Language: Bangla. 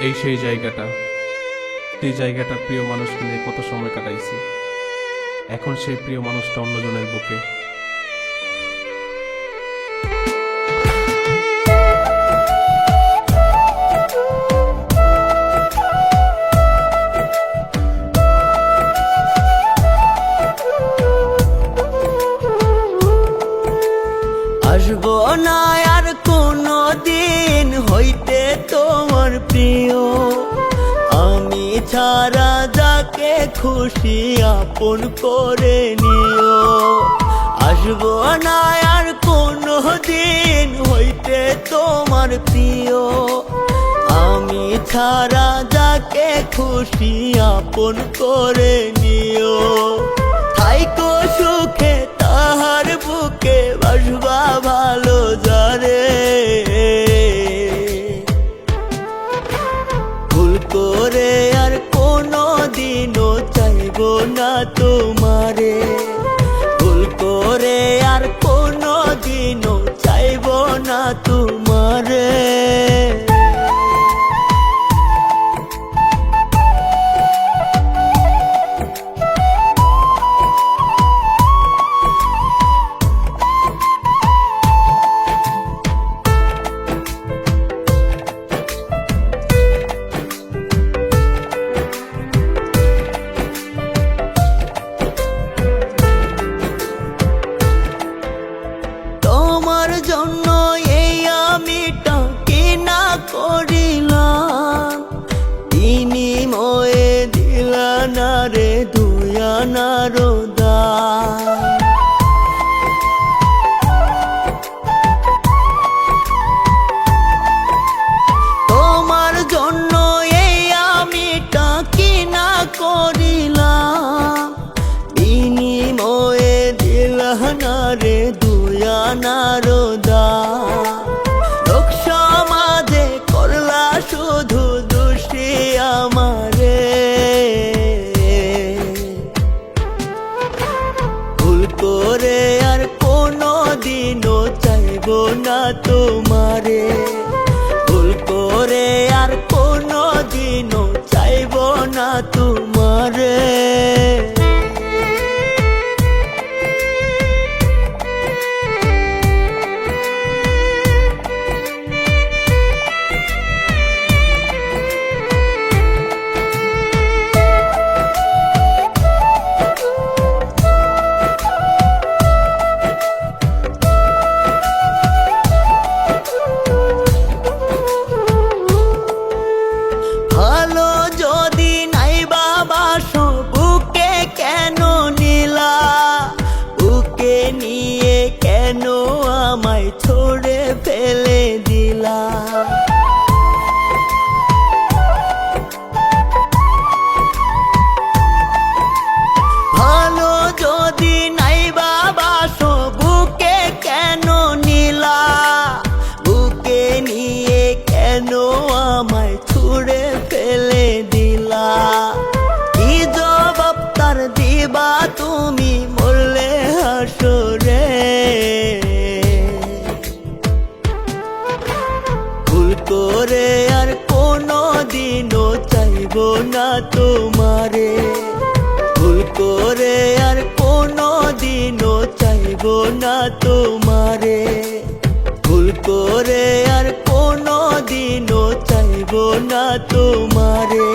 এই সেই জায়গাটা। সেই জায়গাটা প্রিয় মানুষকে নিয়ে কত সময় কাটাইছি। এখন সেই প্রিয় মানুষটা অন্যজনের বুকে ছাড়া যাকে খুশি আপন করে নিও। আসব না আর কোনো দিন হইতে তোমার প্রিয়। আমি ছাড়া যাকে খুশি আপন করে নিও। থাইকো সুখে তাহার বুকে বাসবা ভালো কোনো দিনও চাইব না তোমারে। করিলাম। তিনি ময়ে দিলা না রে দুয়া না রোদা। তোমার জন্য এই আমি রে দুয়ানা রোদা। করে আর কোনো দিনও চাইব না তোমারে। করে আর কোনো দিনও চাইব না তোমারে। ভুল করে আর কোনো দিনও চাইব না তোমারে। ভুল করে আর কোনো দিনও চাইব না তোমারে।